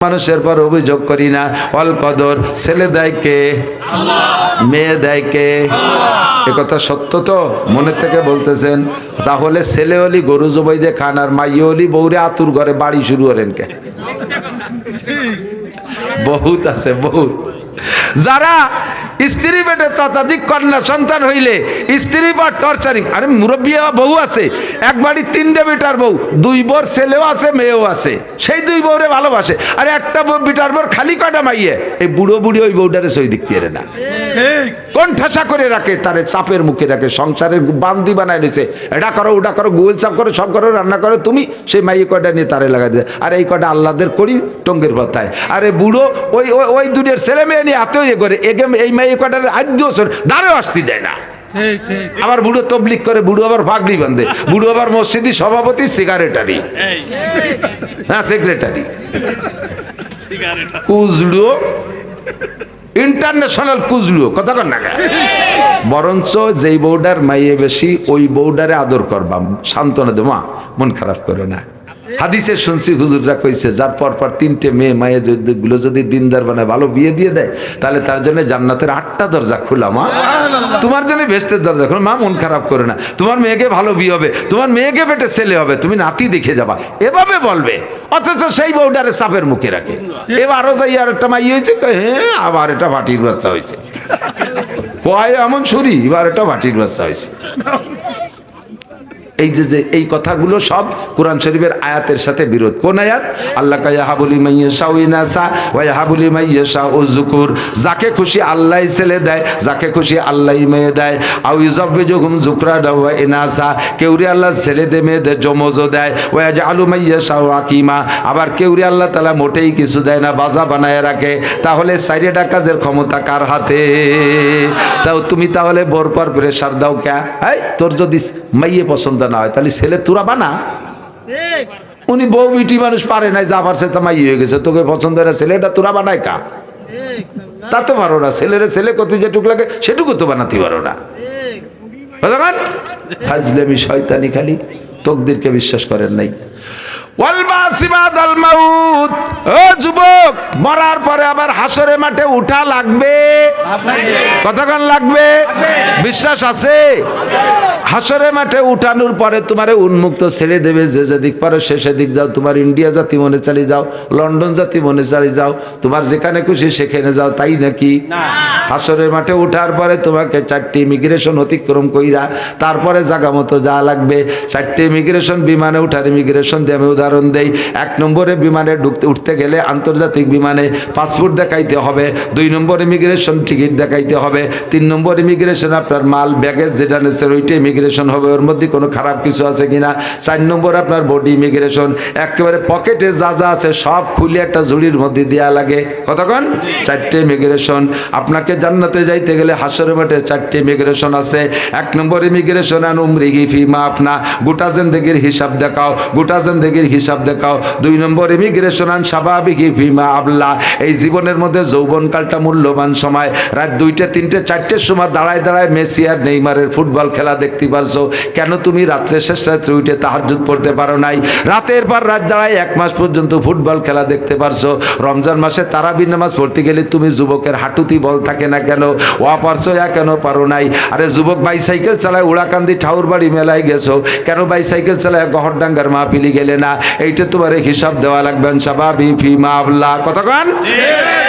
মানুষের পর অভিযোগ করি না। অল কদর ছেলে দেয় কে? মেয়ে দেয় কে? এ কথা সত্য তো? মনে থেকে বলতেছেন তাহলে ছেলে হলি গরু জবাই দিয়ে খান আর মাইয়ে হলি বৌরে আতুর ঘরে বাড়ি শুরু করেন কে? বহুত আছে বহুত। যারা স্ত্রী পেটে ততাধিক কন্যা সন্তান হইলে স্ত্রী বা টর্চারিং আরে মুরব্বী বউ আছে এক তিনটে বেটার বউ দুই বোর ছেলেও আছে মেয়েও আছে। সেই দুই বউরে ভালোবাসে। আর একটা বউ বিটার বোর খালি কয়টা মাইয়ে এই বুড়ো বুড়ি ওই বউটারে সই দিকতে না। কোন ঠাসা করে রাখে তারে চাপের মুখে রাখে সংসারের বান্দি বানায় নিছে। এটা করো ওটা করো গোল চাপ করো সব করো রান্না করো তুমি সেই মাইয়ে কয়টা নিয়ে তারে লাগাই দেয় আর এই কয়টা আল্লাদের করি টঙ্গের পথায় আরে বুড়ো ওই ওই দুনিয়ার ছেলে মেয়ে নিয়ে এত ইয়ে করে এগে এই মাইয়ে কয়টার আদ্য দাঁড়েও আসতে দেয় না। আবার বুড়ো তবলিক করে বুড়ো আবার ফাগড়ি বাঁধে বুড়ো আবার মসজিদি সভাপতি সিগারেটারি। হ্যাঁ সেক্রেটারি। কুজড়ো ইন্টারন্যাশনাল কুজড়ো কথা কর না বরঞ্চ যেই বউডার মাইয়ে বেশি ওই বউডারে আদর করবাম। সান্ত্বনা দে মা মন খারাপ করে না। হাদিসে শুনছি হুজুররা কইছে যার পর পর তিনটে মেয়ে মায়ে যদি গুলো যদি দিনদার বানায় ভালো বিয়ে দিয়ে দেয় তাহলে তার জন্য জান্নাতের আটটা দরজা খোলা মা। তোমার জন্য বেস্তের দরজা খোলা মা মন খারাপ করে না। তোমার মেয়েকে ভালো বিয়ে হবে তোমার মেয়েকে পেটে ছেলে হবে তুমি নাতি দেখে যাবা। এভাবে বলবে অথচ সেই বউডারে সাপের মুখে রাখে। এবারও যাই আর একটা মাই হয়েছে হ্যাঁ আবার এটা ভাটির বাচ্চা হয়েছে। কয় এমন ছুরি এবার এটা ভাটির বাচ্চা হয়েছে। এই যে যে এই কথাগুলো সব কোরআন শরীফের আয়াতের সাথে বিরোধ। কোন আয়াত? আল্লাহ কায়াহাবুলি মাইয়াশা ইনাসা ওয়াহাবুলি মাইয়াশা ও জুকুর যাকে খুশি আল্লাহ ছেলে দেয়, যাকে খুশি আল্লাহ মেয়ে দেয়। আউ ইউজাফে যখন জুকরা ডাওয়া ইনাসা কেউরি আল্লাহ ছেলে দে, মেয়ে দে জমজও দেয়। ওয়া আলু মাইয়াশা আকিমা। আবার কেউরি আল্লাহ তালা মোটেই কিছু দেয় না, বাজা বানায় রাখে। তাহলে সাইডে কাজের ক্ষমতা কার হাতে? তাও তুমি তাহলে বোর পর প্রেশার দাও ক্যা? এই, তোর যদি মাইয়ে পছন্দ না হয়, তাহলে ছেলে তোরা বানা। উনি বউ বিটি মানুষ পারে নাই, যা পারছে তা মাইয়ে হয়ে গেছে। তোকে পছন্দ না, ছেলেটা তুরা বানায় কা? তা তাতে পারো না, ছেলের ছেলে কত যেটুক লাগে, সেটুকু তো বানাতে পারো না। হাজলেমি শয়তানি খালি, তকদিরকে বিশ্বাস করেন নাই। উন্মুক্ত ছেড়ে দেবে, যে যেদিক পারো সে সেদিক যাও। তোমার ইন্ডিয়া জাতি মনে চালিয়ে যাও, লন্ডন জাতি মনে চালিয়ে যাও। তোমার যেখানে খুশি সেখানে যাও, তাই নাকি? হাসরের মাঠে উঠার পরে তোমাকে চারটি ইমিগ্রেশন অতিক্রম কইরা তারপরে জাগা মতো যা লাগবে। চারটি ইমিগ্রেশন বিমানে উঠার ইমিগ্রেশন দিয়ে আমি উদাহরণ দেই। এক নম্বরে বিমানে ঢুকতে উঠতে গেলে আন্তর্জাতিক বিমানে পাসপোর্ট দেখাইতে হবে। দুই নম্বর ইমিগ্রেশন টিকিট দেখাইতে হবে। তিন নম্বর ইমিগ্রেশন আপনার মাল ব্যাগেজ যেটা নেছেন ওইটা ইমিগ্রেশন হবে। ওর মধ্যে কোনো খারাপ কিছু আছে কিনা? চার নম্বর আপনার বডি ইমিগ্রেশন একেবারে পকেটে যা যা আছে সব খুলে একটা ঝুড়ির মধ্যে দেওয়া লাগে। কতক্ষণ? চারটে ইমিগ্রেশন আপনাকে জান্নাতে যাইতে গেলে হাসরের মাঠে চারটে ইমিগ্রেশন আছে। এক নম্বর ইমিগ্রেশন আন উমরিগি ফি মা আপনা গোটা জিন্দগির হিসাব দেখাও। গোটা জিন্দগির হিসাব দেখাও। দুই নম্বর ইমিগ্রেশন আন স্বাভাবিক আবলা। এই জীবনের মধ্যে যৌবনকালটা মূল্যবান সময়। রাত দুইটা, তিনটে, চারটের সময় দাঁড়ায় দাঁড়ায় মেসি আর নেইমারের ফুটবল খেলা দেখতে পারছ। কেন তুমি রাত্রে শেষ রাত্রে উঠে তাহাজুদ পড়তে পারো নাই? রাতের পর রাত দাঁড়ায় এক মাস পর্যন্ত ফুটবল খেলা দেখতে পারছ। রমজান মাসে তারাবির নামাজ পড়তে গেলে তুমি যুবকের হাঁটুতি বল থাকে না কেন? ওয়া পারছ ইয়া কেন পারো নাই? আরে যুবক, বাইসাইকেল চালায় উড়াকান্দি ঠাউর বাড়ি মেলায় গেছো। কেন বাইসাইকেল চালায় গহরডাঙ্গার মাহফিলি গেলে না? এইটা তোমার হিসাব দেওয়া লাগবে সাবাবি ফি মাবলা কতক্ষণ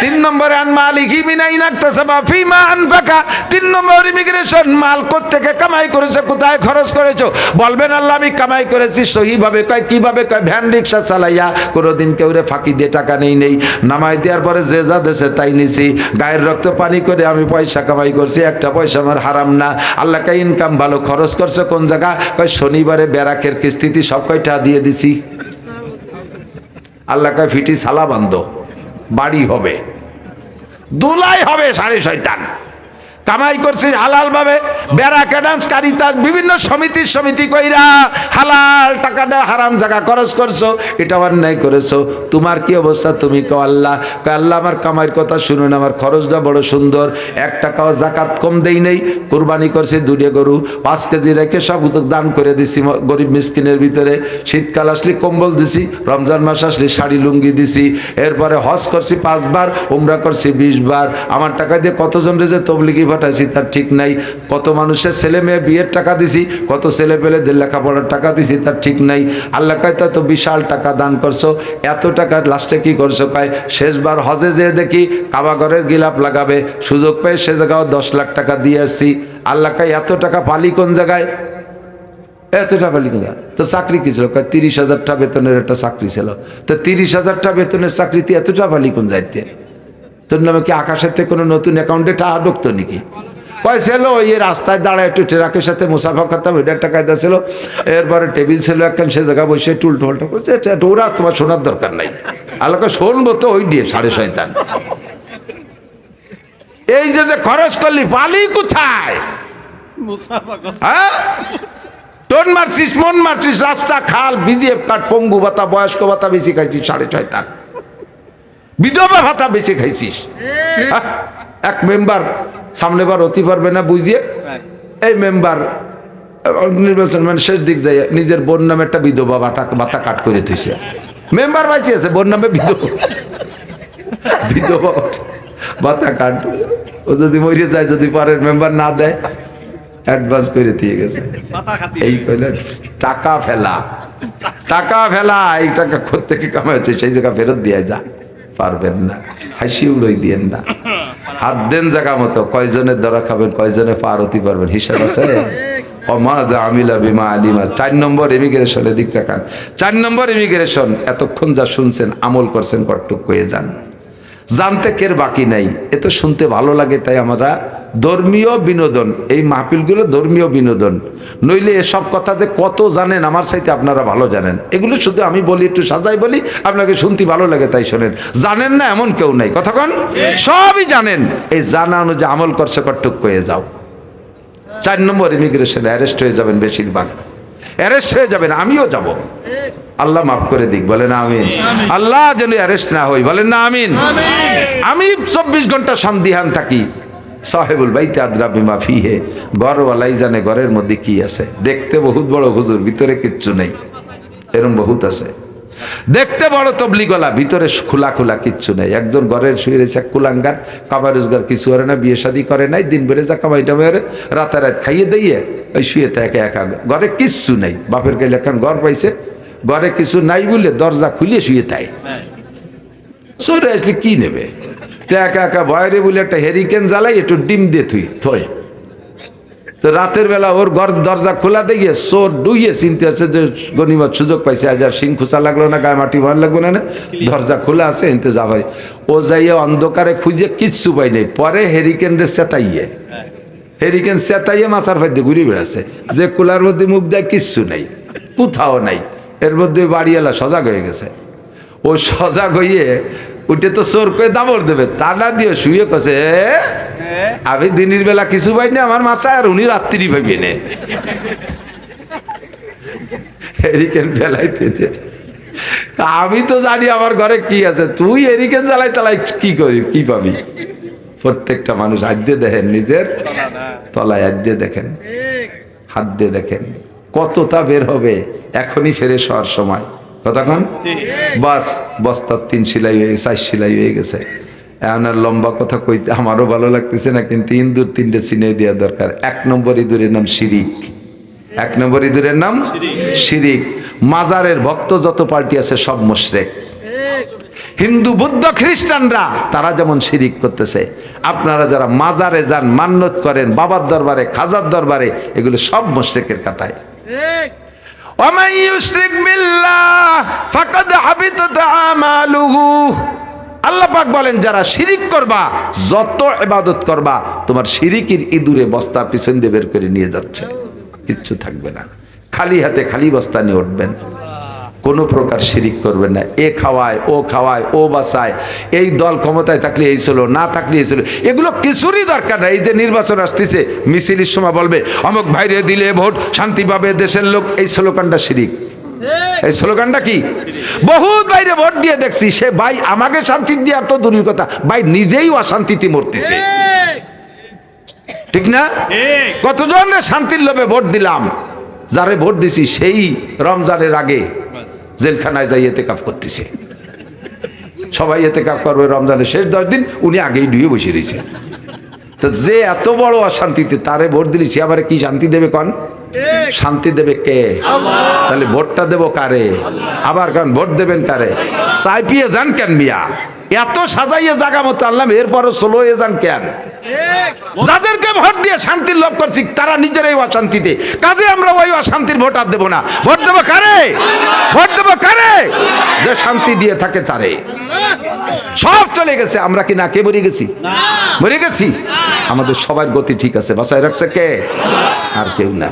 তিন নম্বরে আন মালিক বিনাই নাকতাসাবা ফি মা আনফাকা। তিন নম্বর ইমিগ্রেশন মাল কোত্থেকে কামাই করেছ কোথায় খরচ করেছ? বলবেন আল্লাহ আমি কামাই করেছি সহিভাবে। কয় কীভাবে? কয় ভ্যান রিক্সা চালাইয়া কোনোদিন কেউ রে ফাঁকি দিয়ে টাকা নেই নেই। নামাই দেওয়ার পরে যে যা দেশে তাই নিছি। গায়ের রক্ত পানি করে আমি পয়সা কামাই করছি একটা পয়সা আমার হারাম না। আল্লাহকে ইনকাম ভালো খরচ করছে কোন জায়গা? কয় শনিবারে ব্যারাকের কিস্তিতি সব কয়টা দিয়ে দিছি। আল্লাহ কয় ফিটি সালা বান্ধ বাড়ি হবে। দুলাই হবে সাড়ে শয়তান। কামাই করছিস হালাল ভাবে বেড়া ক্যাডামস কারিতাস বিভিন্ন সমিতির সমিতি কইরা হালাল টাকাটা হারাম জায়গা খরচ করছ, এটা অন্যায় করেছ। তোমার কি অবস্থা? তুমি কো আল্লাহ। আল্লাহ, আমার কামাইয়ের কথা শুনুন, আমার খরচটা বড় সুন্দর। এক টাকাও জাকাত কম দেই নেই। কোরবানি করছি দুটে গরু, পাঁচ কেজি রেখে সব দান করে দিছি গরিব মিসকিনের ভিতরে। শীতকাল আসলে কম্বল দিছি, রমজান মাস আসলে শাড়ি, লুঙ্গি দিছি। এরপরে হজ করছি পাঁচবার, উমরা করছি বিশ বার আমার টাকা দিয়ে কতজন যে তবলিগি পাঠাইছি, তার ঠিক নাই। কত মানুষের ছেলে মেয়ে বিয়ের টাকা দিছি, কত ছেলে পেলেদের লেখাপড়ার টাকা দিছি, তার ঠিক নাই। আল্লাহ কয়, তা বিশাল টাকা দান করছ। এত টাকা লাস্টে কি করছ? কয়, শেষবার হজে যেয়ে দেখি কাবাগরের গিলাপ লাগাবে। সুযোগ পেয়ে সে জায়গাও দশ লাখ টাকা দিয়ে আসছি। আল্লাহ কয়, এত টাকা পালি কোন জায়গায়? এতটা পালি কোন জায়গায়? তো চাকরি কি ছিল? তিরিশ হাজারটা বেতনের একটা চাকরি ছিল। তো তিরিশ হাজারটা বেতনের চাকরিতে এতটা পালি কোন যাইতে তোর নামে কি আকাশের থেকে কোনো নতুন অ্যাকাউন্টে টাকা ঢুকতো নাকি? কয় ছিল ওই রাস্তায় দাঁড়ায় একটু ট্রাকের সাথে মুসাফা করতাম ওইটা একটা কায়দা ছিল। এরপরে টেবিল ছিল একখান সে জায়গা বসে টুল টোলটা করছে। ওরা তোমার শোনার দরকার নাই। আলোকে শুনব তো ওই দিয়ে সাড়ে শয়তান। এই যে যে খরচ করলি পালি কোথায়? হ্যাঁ? টোন মারছিস মন মারছিস রাস্তা খাল বিজিএফ কাঠ পঙ্গু ভাতা বয়স্ক ভাতা বেশি খাইছিস সাড়ে ছয় তার বিধবা ভাতা বেশি খাইছিস। হ্যাঁ? এক মেম্বার সামনে বার অতি পারবে না বুঝিয়ে। এই মেম্বার নির্বাচন মানে শেষ দিক যাই নিজের বোন নামে একটা বিধবা ভাতা ভাতা কাট করে থইছে। মেম্বার বাইছে আছে বোন নামে বিধবা। বিধবা ভাতা কাট। ও যদি মরে যায় যদি পরের মেম্বার না দেয় অ্যাডভান্স করে দিয়ে গেছে। এই কইলে টাকা ফেলা। টাকা ফেলা এই টাকা থেকে কামাচ্ছে সেই জায়গা ফেরত দিয়ে যা। পারবেন না, হাসি উড়ই দিয়েন না। হাত দেন জায়গা মতো, কয়জনের দ্বারা খাবেন, কয়জনে পার হতে পারবেন, হিসাব আছে? আমিলা বিমা আলিমা। চার নম্বর ইমিগ্রেশনের দিক তাকান। চার নম্বর ইমিগ্রেশন এতক্ষণ যা শুনছেন, আমল করছেন কটুক হয়ে যান। জানতে কের বাকি নাই? এ তো শুনতে ভালো লাগে, তাই আমরা ধর্মীয় বিনোদন, এই মাহফিলগুলো ধর্মীয় বিনোদন। নইলে এসব কথাতে কত জানেন, আমার সাথে আপনারা ভালো জানেন। এগুলো শুধু আমি বলি, একটু সাজাই বলি, আপনাকে শুনতে ভালো লাগে, তাই শোনেন। জানেন না, এমন কেউ নাই। কথাক্ষণ সবই জানেন। এই জানা অনুযায়ী আমল করছে কটুক হয়ে যাও। চার নম্বর ইমিগ্রেশনে অ্যারেস্ট হয়ে যাবেন বেশিরভাগ। অ্যারেস্ট হয়ে যাবেন আমিও যাব। আল্লাহ মাফ করে দিক বলেন আমিন। আল্লাহ যেন অ্যারেস্ট না হই বলেন না আমিন। আমি চব্বিশ ঘণ্টা সন্দিহান থাকি। সাহেবুল বাইতে আদ্রা বিমা ফিহে ঘরওয়ালাই জানে ঘরের মধ্যে কি আছে। দেখতে বহুত বড় হুজুর ভিতরে কিচ্ছু নেই। এরম বহুত আছে। দেখতে বড় তবলি গলা ভিতরে খোলা খোলা কিচ্ছু নেই। একজন ঘরের শুয়ে রয়েছে, এক কুলাঙ্গার কামাই রোজগার কিছু করে না, বিয়ে শাদি করে নাই, দিন বেড়ে যা কামাইটা মেরে রাতে রাত খাইয়ে দিয়ে ওই শুয়ে থাকে একা ঘরে কিচ্ছু নেই। বাপের গাইলে এখন ঘর পাইছে, ঘরে কিছু নাই বলে দরজা খুলে শুয়ে থাকে সরে আসলে কি নেবে? তো একা একা ভয়রে বলে একটা হেরিকেন জ্বালাই, একটু ডিম দিয়ে থুই থয় তো রাতের বেলা ওর ঘর দরজা খোলা দিয়ে চোর ডুইয়ে চিনতে আছে যে গনিমত সুযোগ পাইছে, আজ আর সিং খুচা লাগল না, গায়ে মাটি ভালো লাগবে না দরজা খোলা আছে, এনতে যাবাই ও যাইয়ে অন্ধকারে খুঁজে কিচ্ছু পাই নাই। পরে হেরিকেন রে চেতাইয়ে হেরিকেন চেতাইয়ে মাছার ফাইতে ঘুরে বেড়াচ্ছে। যে কুলার মধ্যে মুখ দেয় কিচ্ছু নাই, কোথাও নাই। এর মধ্যে বাড়িওয়ালা সজাগ হয়ে গেছে। ও সজাগ হইয়ে উঠে তো চোর করে দাবড় দেবে, তা না দিয়ে শুয়ে কছে আমি দিনের বেলা কিছু পাই না, আমার মাছা আর উনি রাত্রি পাইবে নে। হেরিকেন আমি তো জানি আমার ঘরে কি আছে, তুই হেরিকেন জ্বালাই তালাই কি করি, কি পাবি? প্রত্যেকটা মানুষ হাত দিয়ে দেখেন, নিজের তলায় হাত দিয়ে দেখেন, হাত দিয়ে দেখেন, কতটা বের হবে, এখনই ফেরে শোয়ার সময়। কতক্ষণ বাস বস্তার তিন সেলাই হয়ে চার সেলাই হয়ে গেছে। আর লম্বা কথা কইতে আমারও ভালো লাগতেছে না কিন্তু ইন্দুর তিনটে চিনে দেওয়া দরকার। এক নম্বর ইঁদুরের নাম শিরিক। এক নম্বর ইঁদুরের নাম শিরিক। মাজারের ভক্ত যত পার্টি আছে সব মুশরেক। হিন্দু বুদ্ধ খ্রিস্টানরা তারা যেমন শিরিক করতেছে। আপনারা যারা মাজারে যান মান্যত করেন বাবার দরবারে খাজার দরবারে এগুলো সব মুশরিকের কথায় ومن يشرك بالله فقد حبطت اعماله আল্লাহ পাক বলেন যারা শিরিক করবা যত ইবাদত করবা তোমার শিরিকের ইঁদুরে বস্তার পিছন দিয়ে বের করে নিয়ে যাচ্ছে কিচ্ছু থাকবে না খালি হাতে খালি বস্তা নিয়ে উঠবেন কোনো প্রকার শিরিক করবেন না। এ খাওয়ায় ও খাওয়ায় ও বাসায়। এই দল ক্ষমতায় থাকলে এই ছিল না থাকলে এই ছিল এগুলো কিছুরই দরকার নাই। এই যে নির্বাচন আসতেছে মিছিলের সময় বলবে অমুক ভাইরে দিলে ভোট শান্তি পাবে দেশের লোক। এই স্লোগানটা শিরিক। এই স্লোগানটা কি? বহুত বাইরে ভোট দিয়ে দেখছি সে ভাই আমাকে শান্তি দেওয়ার তো দূরের কথা। ভাই নিজেই অশান্তিতে মরতেছে। ঠিক না? ঠিক। কতজন রে শান্তির লোভে ভোট দিলাম? যারে ভোট দিছি সেই রমজানের আগে। জেলখানায় যাই এতে কাপ করতেছে। সবাই এতে কাপ করবে, রমজানের শেষ দশ দিন উনি আগেই ডুয়ে বসে রয়েছে। তো যে এত বড় অশান্তিতে তারে ভোট দিলি সে আবার কি শান্তি দেবে কন? শান্তি দেবে কে? তাহলে ভোটটা দেবো কারে? আবার কারণ ভোট দেবেন কারে? সাইপিয়ে যান কেন মিয়া? এত সাজাইয়ে জাগা মতো আনলাম, এরপরও স্লো হয়ে যান কেন? যাদেরকে ভোট দিয়ে শান্তির লাভ করছি তারা নিজেরাই অশান্তিতে। কাজে আমরা ওই অশান্তির ভোট আর দেবো না। ভোট দেবো কারে? ভোট দেবো কারে? যে শান্তি দিয়ে থাকে তারে। সব চলে গেছে আমরা কি না কে মরে গেছি? মরে গেছি? আমাদের সবার গতি ঠিক আছে বাসায় রাখছে কে? আর কেউ না।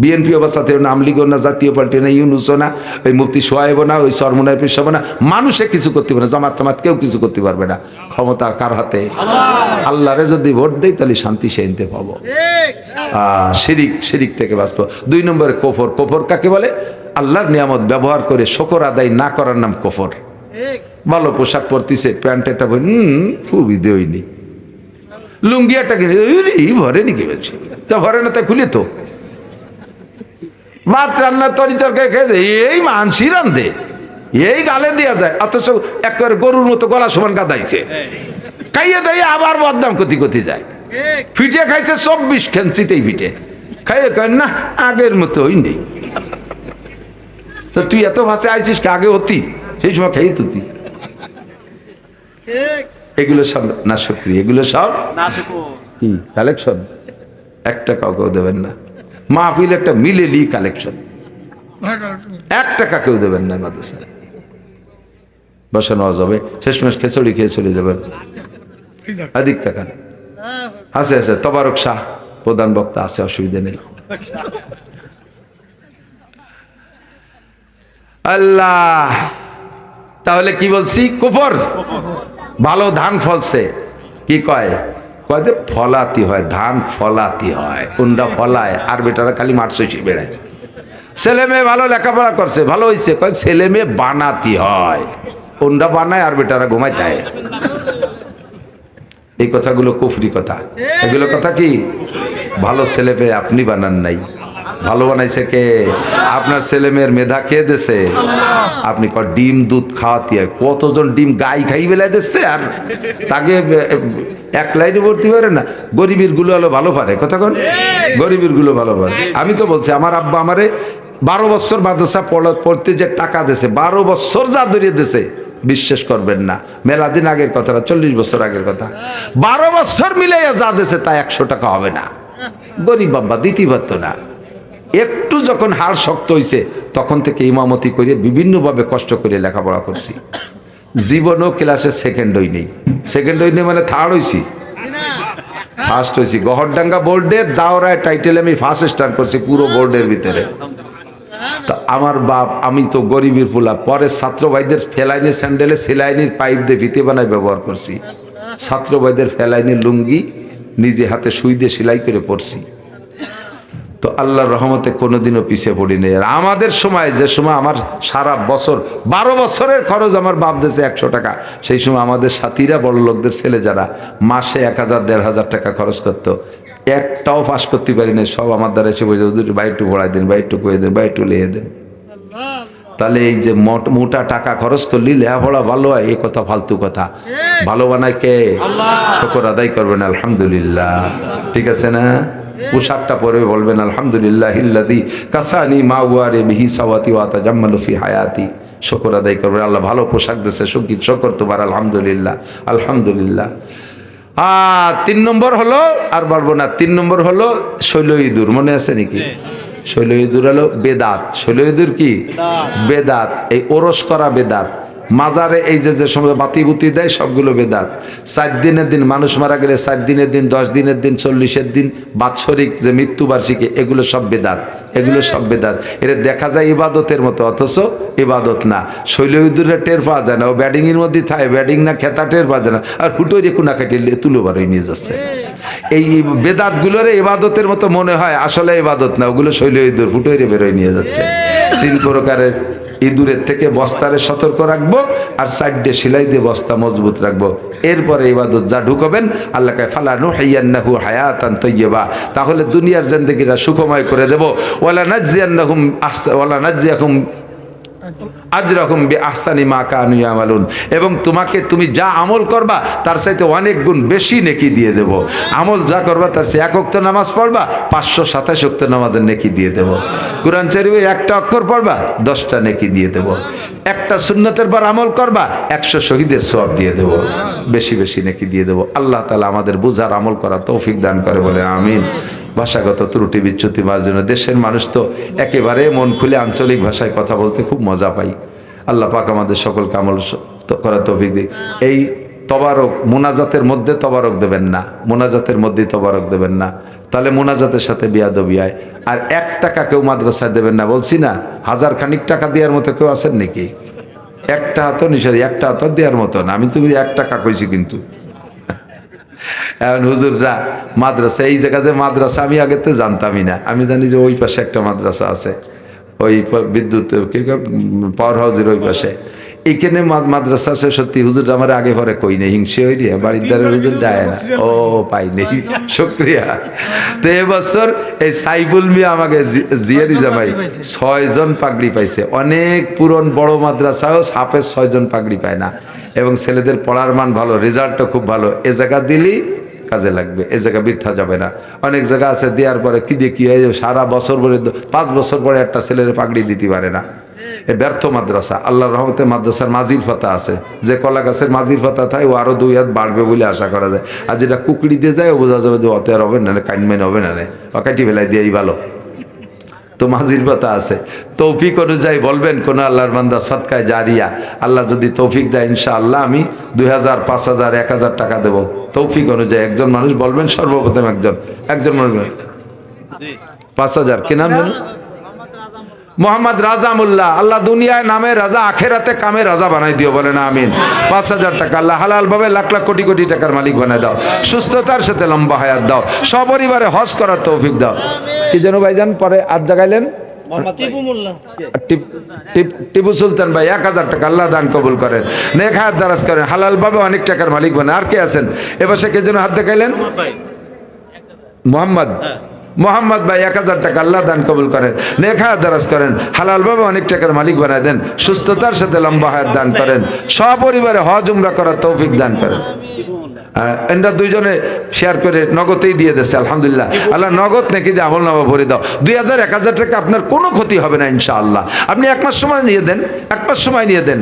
বিএনপিও বাসাতেও না আমলিগও না জাতীয় পার্টি না ইউনুসও না ওই মুফতি সোয়াইব না ওই সরমুনায় পেশাবো না মানুষে কিছু করতে পারবে না জামাত টামাত কেউ কিছু করতে পারবে না। ক্ষমতা কার হাতে? আল্লাহরে যদি ভোট দেয় তাহলে শান্তি সে আনতে পাবো। শিরিক শিরিক থেকে বাঁচব। দুই নম্বরে কোফর। কোফর কাকে বলে? আল্লাহর নিয়ামত ব্যবহার করে শকর আদায় না করার নাম কোফর। ভালো পোশাক পরতিছে প্যান্ট একটা বই খুবই দেয়নি লুঙ্গি একটা কিনে ভরে নাকি বলছি তা ভরে না তা খুলে তো। ভাত রান্না তরি তরকারি খেয়ে এই মানসি রান্ধে। এই গালে দেওয়া যায় অথচ একবারে গরুর মতো গলা সমান কাদাইছে খাইয়ে দিয়ে আবার বদনাম কতি কতি যায়। ফিটে খাইছে চব্বিশ খেনচিতেই ফিটে। খাইয়ে কয় না আগের মতো ওই নেই। তো তুই এত ভাষে আইছিস কি আগে অতি সেই সময় খেয়ে তুতি এগুলো সব না সক্রিয় এগুলো সব কালেকশন? একটা কাউকেও দেবেন না। মাহফিল একটা মিলেলি কালেকশন এক টাকা কেউ দেবেন না মাদ্রাসায়। বসানো যাবে শেষমেশ খেচড়ি খেয়ে চলে যাবেন। অধিক টাকা না আছে আছে তবারক শাহ প্রধান বক্তা আছে অসুবিধা নেই। আল্লাহ তাহলে কি বলছি? কুফর। ভালো ধান ফলছে। কি কয়? কয় যে ফলাতি হয়, ধান ফলাতি হয় কোনটা ফলায়, আর বেটারা খালি মাঠ সইছে বেড়ায়। ছেলে মেয়ে ভালো লেখাপড়া করছে, ভালো হয়েছে কয় ছেলে মেয়ে বানাতি হয় কোনটা বানায় আর বেটারা ঘুমায় তাই। এই কথাগুলো কুফরি কথা। এগুলো কথা কি? ভালো ছেলে পেয়ে আপনি বানান নাই। ভালো বানাইছে কে? আপনার ছেলে মেয়ের মেধা কে দেছে? আপনি ক ডিম, দুধ খাওয়াতে কতজন ডিম গাই খাই বেলায় দিচ্ছে আর তাকে এক লাইনে ভর্তি পারে না? গরিবেরগুলো হলো ভালো পারে, কথা কন? গরিবেরগুলো ভালো পারে। আমি তো বলছি, আমার আব্বা আমারে বারো বছর মাদ্রাসা পড়া- পড়তে যে টাকা দেছে বারো বছর যা ধরিয়ে দেছে বিশ্বাস করবেন না। মেলা দিন আগের কথা না, চল্লিশ বছর আগের কথা। বারো বছর মিলাইয়া যা দেশে তা একশো টাকা হবে না। গরিব বাবা পারতো না। একটু যখন হাড় শক্ত হয়েছে তখন থেকে ইমামতি করে বিভিন্নভাবে কষ্ট করে লেখাপড়া করছি। জীবনও ক্লাসে সেকেন্ড হই নেই। সেকেন্ড হই নেই মানে থার্ড হয়েছি ফার্স্ট হয়েছি গহরডাঙ্গা বোর্ডে দাওরায় টাইটেল আমি ফার্স্ট স্টার করছি পুরো বোর্ডের ভিতরে। তা আমার বাপ, আমি তো গরিবের পোলা পরে ছাত্র ভাইদের ফেলাইনি স্যান্ডেলে সেলাইনির পাইপ দিয়ে ভিতে বানায় ব্যবহার করছি। ছাত্র ভাইদের ফেলাইনি লুঙ্গি নিজে হাতে সুই দিয়ে সেলাই করে পড়ছি তো আল্লাহর রহমতে কোনোদিনও পিছিয়ে পড়িনি আর আমাদের সময় যে সময় আমার সারা বছর বারো বছরের খরচ আমার বাপ দেশে একশো টাকা। সেই সময় আমাদের সাথীরা বড় লোকদের ছেলে যারা মাসে এক হাজার দেড় হাজার টাকা খরচ করতো। একটাও পাশ করতে পারি না সব আমার দ্বারা এসে বলছে দুটো বাই একটু ভরাই দেন বা একটু কয়ে দেন বা একটু লিয়ে দেন। তাহলে এই যে মোট মোটা টাকা খরচ করলি লেখাপড়া ভালো হয় এ কথা ফালতু কথা। ভালো বানায় কে? শকর আদায় করবেন আলহামদুলিল্লাহ। ঠিক আছে না? পোশাকটা পরে বলবেন আলহামদুলিল্লাহ ইল্লাদি কাসানি মা ওয়ারে বিহি সাওয়াতি ওয়াতা জাম্মালু ফি হায়াতি। শকর আদায় করবেন আল্লাহ ভালো পোশাক দিয়েছে সংগীত শকর তোমার আলহামদুলিল্লাহ আলহামদুলিল্লাহ। আর তিন নম্বর হলো আর বলব না তিন নম্বর হলো শৈল ইঁদুর মনে আছে নাকি? শৈল ইঁদুর হলো বেদাত। শৈল ইঁদুর কি? বেদাত। এই ওরস করা বেদাত। মাজারে এই যে যে সময় বাতি বুতি দেয়, সবগুলো বেদাত। চার দিনের দিন মানুষ মারা গেলে চার দিনের দিন, দশ দিনের দিন, চল্লিশের দিন, বাৎসরিক যে মৃত্যুবার্ষিকী, এগুলো সব বেদাত। এগুলো সব বেদাত। এটা দেখা যায় ইবাদতের মতো, অথচ ইবাদত না। শৈলদুরে টের পাওয়া যায় না, ও ব্যাটিংয়ের মধ্যে থাকে ব্যাটিং না খেতা টের পাওয়া যায় না, আর হুটো যে কুনা কাটিয়ে তুলো বারোই নিয়ে যাচ্ছে। এই বেদাতগুলোর ইবাদতের মতো মনে হয়, আসলে ইবাদত না, ওগুলো শৈল ইঁদুর ফুটোইরে বেরোয় নিয়ে যাচ্ছে। তিন প্রকারের ইঁদুরের থেকে বস্তারে সতর্ক রাখব আর সাইডে সেলাই দিয়ে বস্তা মজবুত রাখব। এরপরে ইবাদত যা ঢুকবেন আল্লাহকে ফালানু হাইয়ান্নাহু হায়াতান তৈয়বা তাহলে দুনিয়ার জিন্দগিটা সুখময় করে দেবো। ওয়ালা নাজিয়ান্নাহুম আহসা, ওয়ালা নাজিয়াহুম আজরকম বি আহসানি মা কানু ইয়ামালুন। এবং তোমাকে তুমি যা আমল করবা, তার সাথে অনেক গুণ বেশি নেকি দিয়ে দেব। আমল যা করবা, তার সে এক অক্ত নামাজ পড়বা, পাঁচশো সাতাশ অক্ত নামাজের নেকি দিয়ে দেব। কোরআন শরীফের একটা অক্ষর পড়বা, দশটা নেকি দিয়ে দেব। একটা সুন্নতের পর আমল করবা, একশো শহীদের সব দিয়ে দেব। বেশি বেশি নেকি দিয়ে দেব। আল্লাহ তালা আমাদের বুঝার আমল করা তৌফিক দান করে বলে, আমিন। ভাষাগত ত্রুটি বিচ্যুতি জন্য দেশের মানুষ তো একেবারে মন খুলে আঞ্চলিক ভাষায় কথা বলতে খুব মজা পাই আল্লাহ পাক আমাদের সকল তো- করার তৌফিক দিক। এই তবারক, মোনাজাতের মধ্যে তবারক দেবেন না। মোনাজাতের মধ্যেই তবারক দেবেন না। তাহলে মোনাজাতের সাথে বিয়াদবি হয় আর এক টাকা কেউ মাদ্রাসায় দেবেন না। বলছি না, হাজার খানিক টাকা দেওয়ার মতো কেউ আছেন নাকি? একটা হাত নিষেধ, একটা হাত দেওয়ার মতো না। আমি তুমি এক টাকা কইছি কিন্তু। এখন হুজুররা, মাদ্রাসা, এই জায়গা যে মাদ্রাসা, আমি আগে তো জানতামই না। আমি জানি যে ওই পাশে একটা মাদ্রাসা আছে। ওই বিদ্যুৎ কি পাওয়ার হাউসের ওই পাশে। এইখানে মা- মাদ্রাসা আছে সত্যি হুজুর আমার আগে পরে কই নেই হিংসে হই রে বাড়ির দ্বারে হুজুর দেয় না। ও পাই নেই। শুক্রিয়া। তো এবছর এই সাইফুল মিয়া আমাকে জিয়ারি জামাই ছয়জন পাগড়ি পাইছে। অনেক পুরন বড় মাদ্রাসাও হাফেজ ছয়জন পাগড়ি পায় না। এবং ছেলেদের পড়ার মান ভালো রেজাল্টও খুব ভালো। এ জায়গা দিলেই কাজে লাগবে এ জায়গা বৃথা যাবে না। অনেক জায়গা আছে দেওয়ার পরে কি দিয়ে কি হয় সারা বছর পরে পাঁচ বছর পরে একটা ছেলের পাগড়ি দিতে পারে না। এ ব্যর্থ মাদ্রাসা। আল্লাহর রহমতে মাদ্রাসার মাজির ফাতা আছে। যে কলা গাছের মাজির ফাতা থাকে ও আরও দুই হাত বাড়বে বলে আশা করা যায়। আর যেটা কুকড়ি দিয়ে যায় ও বোঝা যাবে যে অতে আর হবে না কাইনমেন হবে না রে। অকাটি বেলায় দিয়েই ভালো। তো মাঝির পাতা আছে। তৌফিক অনুযায়ী বলবেন কোন আল্লাহর বান্দা সৎকায় জারিয়া আল্লাহ যদি তৌফিক দেয় ইনশাআল্লাহ আমি দুই হাজার পাঁচ হাজার এক হাজার টাকা দেবো। তৌফিক অনুযায়ী একজন মানুষ বলবেন সর্বপ্রথম একজন। একজন মানুষ পাঁচ হাজার। কি নাম মোহাম্মদ রাজামুল্লাহ আল্লাহ দুনিয়ায় নামে রাজা আখেরাতে কামে রাজা বানাই দিও বলেন আমিন। পাঁচ হাজার টাকা আল্লাহ হালাল ভাবে লাখ লাখ কোটি কোটি টাকার মালিক বানাই দাও। সুস্থতার সাথে লম্বা হায়াত দাও। সপরিবারে হজ করার তৌফিক দাও। কি যেন ভাইজান পরে আজ জাগাইলেন? টিপ- সুলতান ভাই এক হাজার টাকা আল্লাহ দান কবুল করেন। নেক হাত দারাজ করেন। হালাল ভাবে অনেক টাকার মালিক বানান আর কে আছেন? এবার সে কে যেন হাত দেখাইলেন? মোহাম্মদ মোহাম্মদ ভাই এক হাজার টাকা আল্লাহ দান কবুল করেন নেখা দারাজ করেন, হালাল ভাবে অনেক টাকার মালিক বানায় দেন, সুস্থতার সাথে লম্বা হায়াত দান করেন, সপরিবারে হজ, উমরা করার তৌফিক দান করেন। এনরা দুইজনে শেয়ার করে নগদেই দিয়ে দিচ্ছে, আলহামদুলিল্লাহ। আল্লাহ নগদ নাকি দিয়ে আমল নামা ভরে দাও। দুই হাজার, এক হাজার টাকা আপনার কোনো ক্ষতি হবে না, ইনশাআল্লাহ। আপনি এক মাস সময় নিয়ে দেন, এক মাস সময় নিয়ে দেন।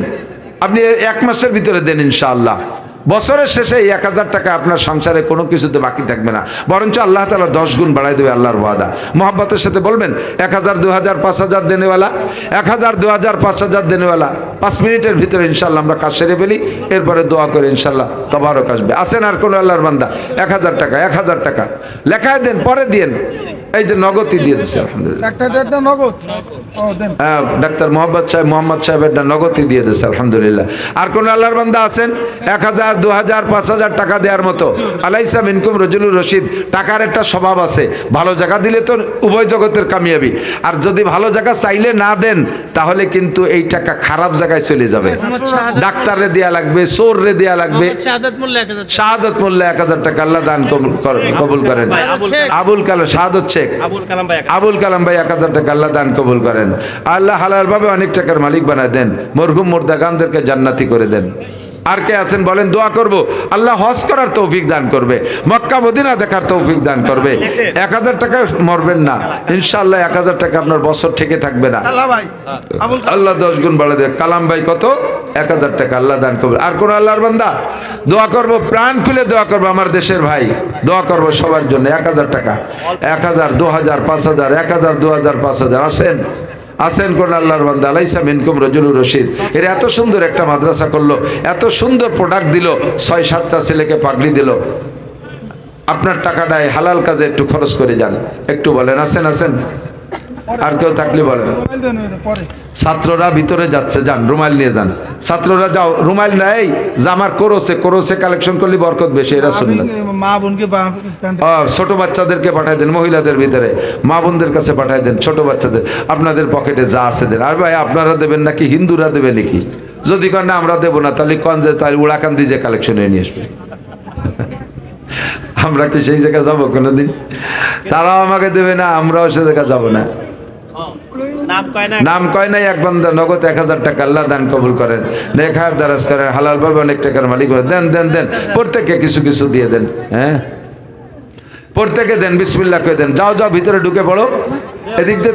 আপনি এক মাসের ভিতরে দেন, ইনশাআল্লাহ। বছরের শেষে এই এক হাজার টাকা আপনার সংসারে কোনো কিছুতে বাকি থাকবে না। বরঞ্চ আল্লাহ তালা দশ গুণ বাড়াই দেবে আল্লাহর ওয়াদা। মোহাব্বতের সাথে বলবেন এক হাজার দু হাজার পাঁচ হাজার দেনেওয়ালা এক হাজার দু হাজার পাঁচ হাজার দেনেওয়ালা। পাঁচ মিনিটের ভিতরে ইনশাল্লাহ আমরা কাজ সেরে ফেলি এরপরে দোয়া করে ইনশাল্লাহ তবারক আসবে। আসেন আর কোনো আল্লাহর বান্দা? এক হাজার টাকা এক হাজার টাকা। লেখায় দেন পরে দিয়েন। এই যে নগদই দিয়ে দিচ্ছে আলহামদুলিল্লাহ। হ্যাঁ ডাক্তার মোহাম্মদ সাহেব মোহাম্মদ সাহেবের নগদই দিয়ে দিয়েছে আলহামদুলিল্লাহ। আর কোন আল্লাহর বান্দা আছেন? এক হাজার দু হাজার পাঁচ হাজার টাকা দেওয়ার মতো। আলাইসা মিনকুম রজুলুর রশিদ টাকার একটা স্বভাব আছে। ভালো জায়গা দিলে তো উভয় জগতের কামিয়াবি। আর যদি ভালো জায়গা চাইলে না দেন তাহলে কিন্তু এই টাকা খারাপ জায়গায় চলে যাবে। ডাক্তাররে দেয়া লাগবে চোররে দেয়া লাগবে। শাহাদাত এক হাজার হাজার টাকা আল্লাহ দান কবুল করেন। আবুল কালাম। শাহাদত শেখ। আবুল কালাম ভাই আবুল কালাম ভাই এক হাজার টাকা আল্লাহ দান কবুল করেন। আল্লাহ হালাল ভাবে অনেক টাকার মালিক বানায় দেন। মরহুম মুর্দাগানদেরকে জান্নাতি করে দেন। আর কে আছেন বলেন দোয়া করব। আল্লাহ হজ করার তৌফিক দান করবে মক্কা মদিনা দেখার তৌফিক দান করবে। এক হাজার টাকা মরবেন না ইনশাআল্লাহ এক হাজার টাকা আপনার বছর থেকে থাকবে না। আল্লাহ আল্লাহ দশ গুণ বাড়া দেবে। কালাম ভাই কত? এক হাজার টাকা আল্লাহ দান করবে। আর কোন আল্লাহর বান্দা? দোয়া করব প্রাণ খুলে দোয়া করব আমার দেশের ভাই। দোয়া করব সবার জন্য এক হাজার টাকা। এক হাজার দু হাজার পাঁচ হাজার এক হাজার দু হাজার পাঁচ হাজার। আসেন। আছেন কোন আল্লাহর বান্দা? আলাইসা মিনকুম রজুলুর রশিদ। এর এত সুন্দর একটা মাদ্রাসা করল, এত সুন্দর প্রোডাক্ট দিল, ছয়, সাতটা ছেলেকে পাগলি দিল। আপনার টাকাটায় হালাল কাজে একটু খরচ করে যান। একটু বলেন, আছেন আছেন? আর কেউ থাকলে বলেন। ছাত্ররা ভিতরে যাচ্ছে যান রুমাইল নিয়ে যান। ছাত্ররা যাও রুমাইল নাই জামার কোরসে কোরসে কালেকশন করলে বরকত বেশি এরা শুনলেন মা বোনকে ছোট বাচ্চাদেরকে পাঠাই দেন মহিলাদের ভিতরে। মা বোনদের কাছে পাঠাই দেন ছোট বাচ্চাদের। আপনাদের পকেটে যা আছে দেন। আর ভাই আপনারা দেবেন নাকি হিন্দুরা দেবে নাকি? যদি কন না আমরা দেবো না তাহলে কন যে তাই উড়াকান্দি যে কালেকশনে নিয়ে আসবে? আমরা কি সেই জায়গায় যাব কোনোদিন? তারাও আমাকে দেবে না আমরাও সে জায়গায় যাব না। নাম কয় নাই এক বান্দা, নগদ এক হাজার টাকা আল্লাহ দান কবুল করেন। নেখায় দারাজ করেন, হালাল ভাবে অনেক টাকার মালিক করে দেন দেন দেন, প্রত্যেককে কিছু কিছু দিয়ে দেন হ্যাঁ? প্রত্যেকে দেন বিসমিল্লা করে দেন। যাও যাও, ভিতরে ঢুকে পড়ো। এদিক দিয়ে